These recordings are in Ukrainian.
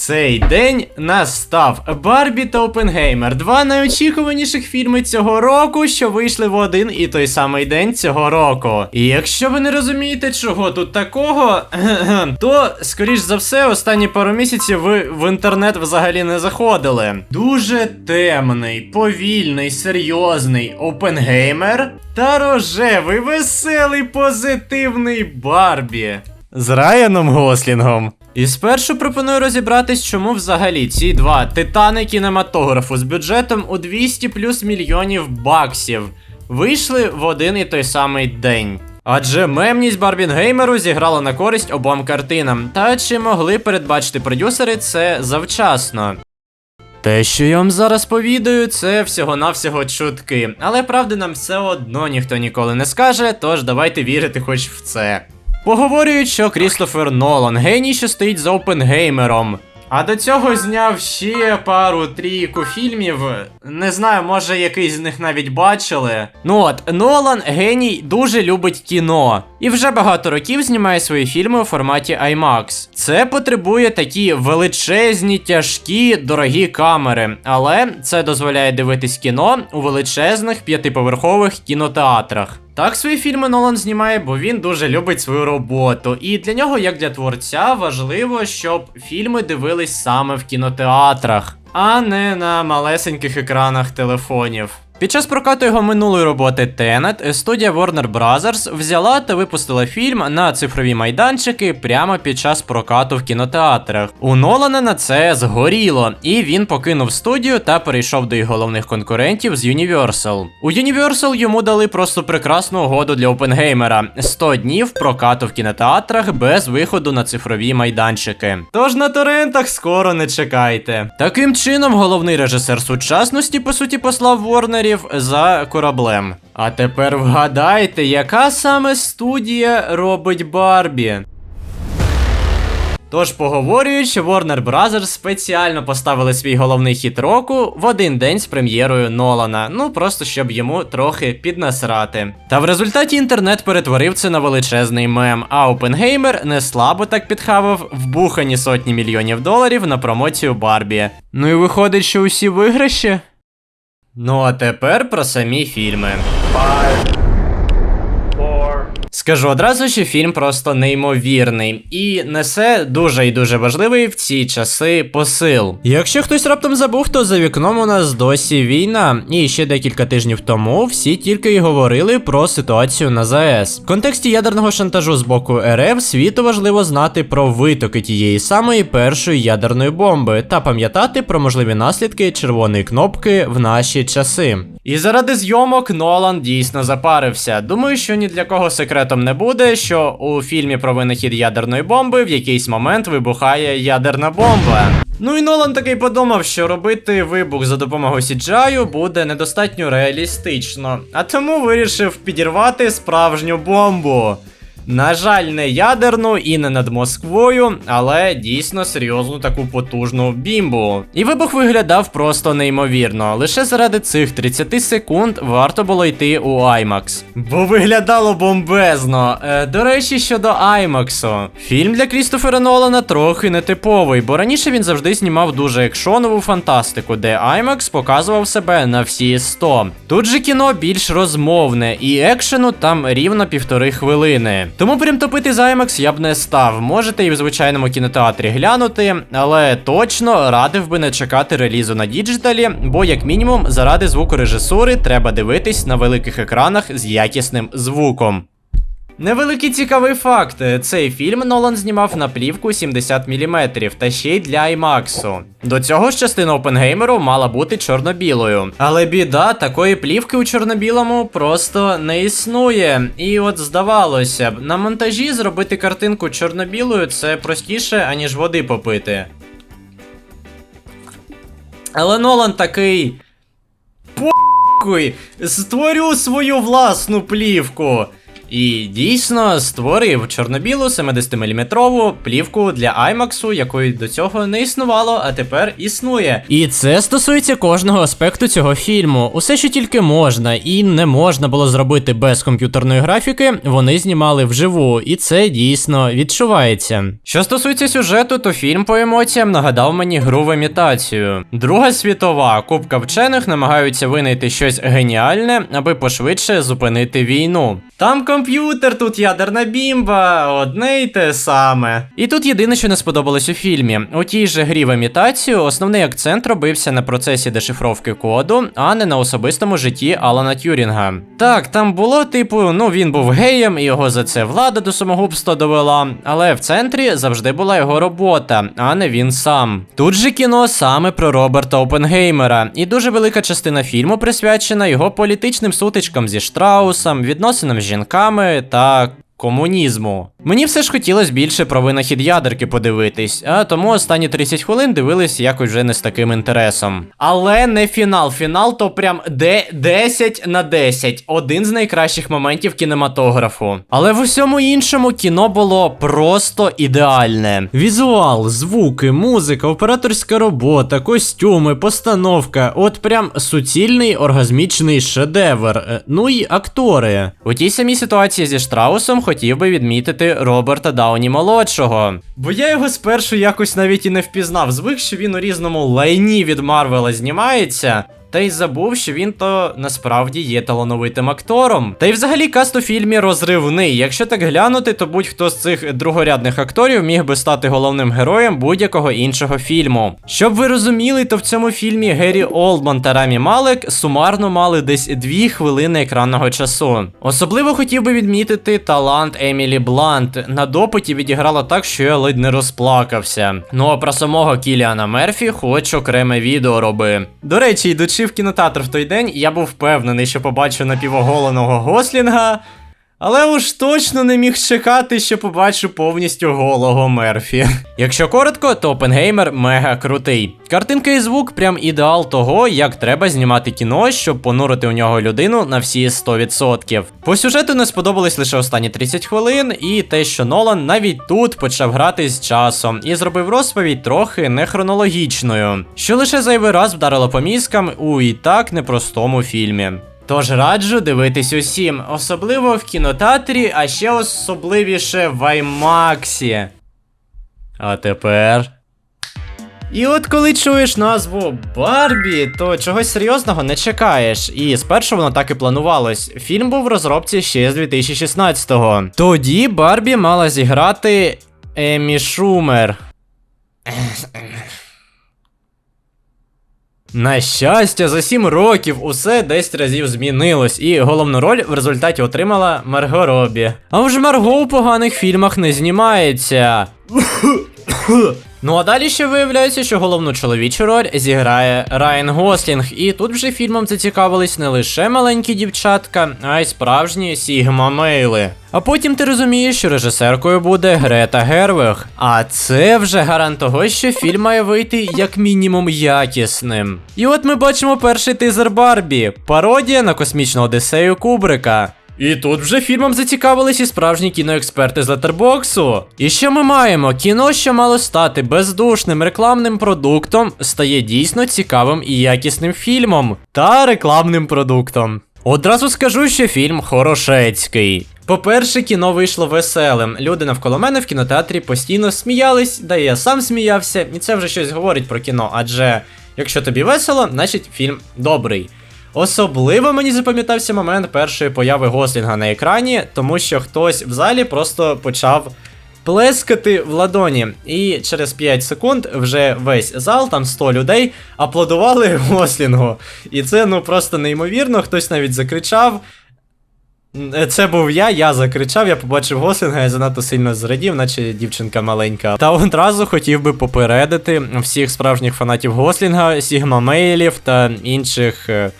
Цей день настав Барбі та Опенгеймер, два найочікуваніших фільми цього року, що вийшли в один і той самий день цього року. І якщо ви не розумієте, чого тут такого, то скоріш за все, останні пару місяців ви в інтернет взагалі не заходили. Дуже темний, повільний, серйозний Опенгеймер та рожевий, веселий, позитивний Барбі. З Райаном Гослінгом. І спершу пропоную розібратись, чому взагалі ці два титани кінематографу з бюджетом у 200 плюс мільйонів баксів вийшли в один і той самий день. Адже мемність Барбінгеймеру зіграла на користь обом картинам. Та чи могли передбачити продюсери це завчасно? Те, що я вам зараз повідаю, це всього-навсього чутки. Але правди нам все одно ніхто ніколи не скаже, тож давайте вірити хоч в це. Поговорюють, що Крістофер Нолан геній, що стоїть за Опенгеймером. А до цього зняв ще пару трійку фільмів. Не знаю, може якийсь з них навіть бачили. Ну от, Нолан геній дуже любить кіно. І вже багато років знімає свої фільми у форматі IMAX. Це потребує такі величезні, тяжкі, дорогі камери, але це дозволяє дивитись кіно у величезних п'ятиповерхових кінотеатрах. Так свої фільми Нолан знімає, бо він дуже любить свою роботу. І для нього, як для творця, важливо, щоб фільми дивились саме в кінотеатрах, а не на малесеньких екранах телефонів. Під час прокату його минулої роботи Тенет студія Warner Bros. взяла та випустила фільм на цифрові майданчики прямо під час прокату в кінотеатрах. У Нолана на це згоріло, і він покинув студію та перейшов до їх головних конкурентів з Universal. У Universal йому дали просто прекрасну угоду для Опенгеймера: 100 днів прокату в кінотеатрах без виходу на цифрові майданчики. Тож на торрентах скоро не чекайте. Таким чином, головний режисер сучасності, по суті, послав Ворнерів за кораблем. А тепер вгадайте, яка саме студія робить Барбі? Тож поговорюють, що Warner Bros. спеціально поставили свій головний хіт року в один день з прем'єрою Нолана. Ну просто щоб йому трохи піднасрати. Та в результаті інтернет перетворив це на величезний мем, а Опенгеймер не слабо так підхавав вбухані сотні мільйонів доларів на промоцію Барбі. Ну і виходить, що усі виграші? Ну а тепер про самі фільми. Five, Скажу одразу, що фільм просто неймовірний і несе дуже і дуже важливий в ці часи посил. Якщо хтось раптом забув, то за вікном у нас досі війна, і ще декілька тижнів тому всі тільки й говорили про ситуацію на ЗАЕС. В контексті ядерного шантажу з боку РФ світу важливо знати про витоки тієї самої першої ядерної бомби та пам'ятати про можливі наслідки червоної кнопки в наші часи. І заради зйомок Нолан дійсно запарився. Думаю, що ні для кого секретом не буде, що у фільмі про винахід ядерної бомби в якийсь момент вибухає ядерна бомба. Ну і Нолан такий подумав, що робити вибух за допомогою CGI буде недостатньо реалістично, а тому вирішив підірвати справжню бомбу. На жаль, не ядерну і не над Москвою, але дійсно серйозну таку потужну бімбу. І вибух виглядав просто неймовірно. Лише заради цих 30 секунд варто було йти у IMAX. Бо виглядало бомбезно. Е, до речі, щодо IMAX. Фільм для Крістофера Нолана трохи нетиповий, бо раніше він завжди знімав дуже екшонову фантастику, де IMAX показував себе на всі 100. Тут же кіно більш розмовне, і екшену там рівно півтори хвилини. Тому прям топити за IMAX я б не став. Можете і в звичайному кінотеатрі глянути, але точно радив би не чекати релізу на діджиталі, бо як мінімум заради звукорежисури треба дивитись на великих екранах з якісним звуком. Невеликий цікавий факт: цей фільм Нолан знімав на плівку 70 мм та ще й для IMAX. До цього ж частина Опенгеймеру мала бути чорно-білою. Але біда, такої плівки у чорно-білому просто не існує. І от здавалося б, на монтажі зробити картинку чорно-білою це простіше, аніж води попити. Але Нолан такий. Похуй, створю свою власну плівку. І дійсно створив чорно-білу 70-мм плівку для IMAX, якої до цього не існувало, а тепер існує. І це стосується кожного аспекту цього фільму. Усе, що тільки можна, і не можна було зробити без комп'ютерної графіки, вони знімали вживу, і це дійсно відчувається. Що стосується сюжету, то фільм по емоціям нагадав мені гру в імітацію. Друга світова купка вчених намагаються винайти щось геніальне, аби пошвидше зупинити війну. Там комп'ютер, тут ядерна бімба, одне й те саме. І тут єдине, що не сподобалось у фільмі. У тій же грі в імітацію основний акцент робився на процесі дешифровки коду, а не на особистому житті Алана Тюрінга. Так, там було типу, ну він був геєм, і його за це влада до самогубства довела. Але в центрі завжди була його робота, а не він сам. Тут же кіно саме про Роберта Опенгеймера, і дуже велика частина фільму присвячена його політичним сутичкам зі Штраусом, відносинам з жінками та. Комунізму. Мені все ж хотілося більше про винахід ядерки подивитись, а тому останні 30 хвилин дивились якось вже не з таким інтересом. Але не фінал. Фінал то прям де 10 на 10. Один з найкращих моментів кінематографу. Але в усьому іншому кіно було просто ідеальне. Візуал, звуки, музика, операторська робота, костюми, постановка. От прям суцільний оргазмічний шедевр. Е, Ну і актори. У тій самій ситуації зі Штраусом хотів би відмітити Роберта Дауні молодшого. Бо я його спершу якось навіть і не впізнав. Звик, що він у різному лайні від Марвела знімається. Та й забув, що він то насправді є талановитим актором. Та й взагалі каст у фільмі розривний. Якщо так глянути, то будь-хто з цих другорядних акторів міг би стати головним героєм будь-якого іншого фільму. Щоб ви розуміли, то в цьому фільмі Геррі Олдман та Рамі Малек сумарно мали десь дві хвилини екранного часу. Особливо хотів би відмітити талант Емілі Блант. На допиті відіграла так, що я ледь не розплакався. Ну а про самого Кіліана Мерфі хоч окреме відео роби. До речі, йдучи в кінотеатр в той день, і я був впевнений, що побачу напівоголеного Гослінга. Але уж точно не міг чекати, що побачу повністю голого Мерфі. Якщо коротко, то Опенгеймер мега крутий. Картинка і звук прям ідеал того, як треба знімати кіно, щоб понурити у нього людину на всі 100%. По сюжету не сподобались лише останні 30 хвилин, і те, що Нолан навіть тут почав грати з часом і зробив розповідь трохи нехронологічною, що лише зайвий раз вдарило по мізкам у і так непростому фільмі. Тож раджу дивитись усім, особливо в кінотеатрі, а ще особливіше в IMAX. А тепер. І от коли чуєш назву Барбі, то чогось серйозного не чекаєш. І спершу воно так і планувалось. Фільм був в розробці ще з 2016-го. Тоді Барбі мала зіграти Емі Шумер. На щастя, за 7 років усе 10 разів змінилось, і головну роль в результаті отримала Марго Робі. А вже Марго у поганих фільмах не знімається. Ну а далі ще виявляється, що головну чоловічу роль зіграє Райан Гослінг, і тут вже фільмом зацікавились не лише маленькі дівчатка, а й справжні Сігма Мейли. А потім ти розумієш, що режисеркою буде Грета Гервег. А це вже гарант того, що фільм має вийти як мінімум якісним. І от ми бачимо перший тизер Барбі, пародія на космічну Одіссею Кубрика. І тут вже фільмом зацікавились і справжні кіноексперти з Летербоксу. І що ми маємо? Кіно, що мало стати бездушним рекламним продуктом, стає дійсно цікавим і якісним фільмом та рекламним продуктом. Одразу скажу, що фільм хорошецький. По-перше, кіно вийшло веселим. Люди навколо мене в кінотеатрі постійно сміялись, да і я сам сміявся, і це вже щось говорить про кіно, адже якщо тобі весело, значить фільм добрий. Особливо мені запам'ятався момент першої появи Гослінга на екрані, тому що хтось в залі просто почав плескати в ладоні. І через 5 секунд вже весь зал, там 100 людей, аплодували Гослінгу. І це ну просто неймовірно, хтось навіть закричав. Е, Це був я, я закричав, я побачив Гослінга, я занадто сильно зрадів, наче дівчинка маленька. Та одразу хотів би попередити всіх справжніх фанатів Гослінга, Сігма Мейлів та інших е,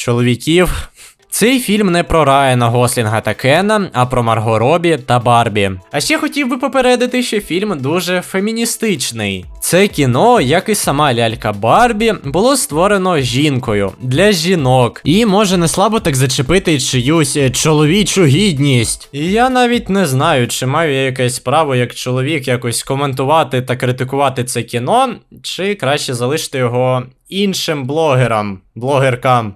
чоловіків. Цей фільм не про Райана Гослінга та Кена, а про Марго Робі та Барбі. А ще хотів би попередити, що фільм дуже феміністичний. Це кіно, як і сама лялька Барбі, було створено жінкою для жінок, і може не слабо так зачепити чиюсь чоловічу гідність. І я навіть не знаю, чи маю я якесь право як чоловік якось коментувати та критикувати це кіно, чи краще залишити його іншим блогерам, блогеркам.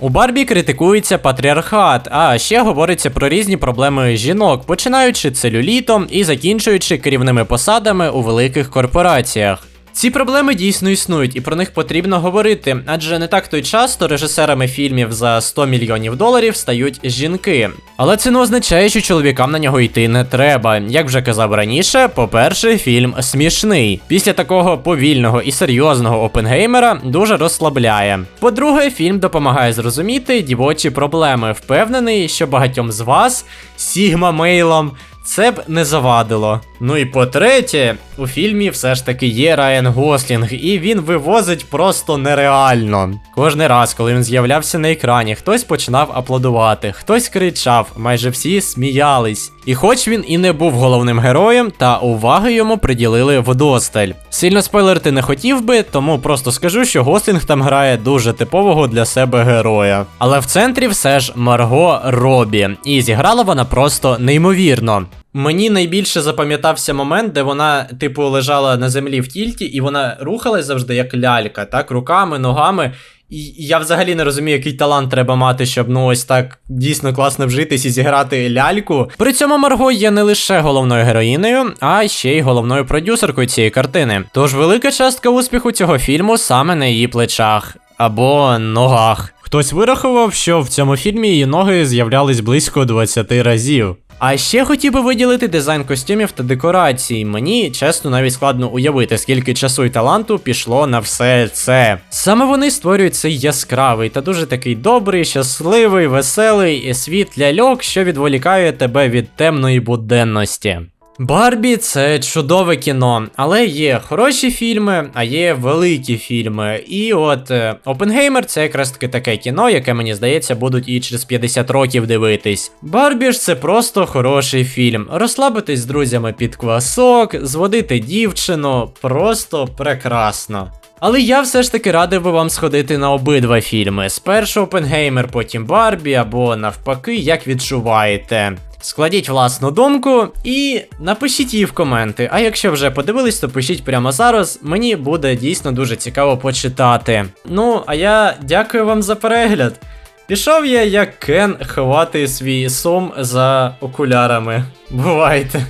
У Барбі критикується патріархат, а ще говориться про різні проблеми жінок, починаючи целюлітом і закінчуючи керівними посадами у великих корпораціях. Ці проблеми дійсно існують, і про них потрібно говорити, адже не так то й часто режисерами фільмів за 100 мільйонів доларів стають жінки. Але це не означає, що чоловікам на нього йти не треба. Як вже казав раніше, по-перше, фільм смішний. Після такого повільного і серйозного опенгеймера дуже розслабляє. По-друге, фільм допомагає зрозуміти дівочі проблеми. Впевнений, що багатьом з вас, Сігма Мейлом, це б не завадило. Ну і по-третє, у фільмі все ж таки є Райан Гослінг, і він вивозить просто нереально. Кожний раз, коли він з'являвся на екрані, хтось починав аплодувати, хтось кричав, майже всі сміялись. І хоч він і не був головним героєм, та уваги йому приділили вдосталь. Сильно спойлерити не хотів би, тому просто скажу, що Гослінг там грає дуже типового для себе героя. Але в центрі все ж Марго Робі, і зіграла вона просто неймовірно. Мені найбільше запам'ятався момент, де вона, типу, лежала на землі в тільті, і вона рухалась завжди як лялька, так, руками, ногами. І я взагалі не розумію, який талант треба мати, щоб ну ось так дійсно класно вжитись і зіграти ляльку. При цьому Марго є не лише головною героїнею, а ще й головною продюсеркою цієї картини. Тож велика частка успіху цього фільму саме на її плечах або ногах. Хтось вирахував, що в цьому фільмі її ноги з'являлись близько 20 разів. А ще хотів би виділити дизайн костюмів та декорацій. Мені чесно навіть складно уявити, скільки часу і таланту пішло на все це. Саме вони створюють цей яскравий та дуже такий добрий, щасливий, веселий світ ляльок, що відволікає тебе від темної буденності. Барбі це чудове кіно, але є хороші фільми, а є великі фільми. І от е, Опенгеймер це якраз таки таке кіно, яке мені здається будуть і через 50 років дивитись. Барбі ж це просто хороший фільм. Розслабитись з друзями під квасок, зводити дівчину, просто прекрасно. Але я все ж таки радив би вам сходити на обидва фільми. Спершу Опенгеймер, потім Барбі, або навпаки, як відчуваєте. Складіть власну думку і напишіть її в коменти. А якщо вже подивились, то пишіть прямо зараз. Мені буде дійсно дуже цікаво почитати. Ну, а я дякую вам за перегляд. Пішов я як Кен ховати свій сум за окулярами. Бувайте.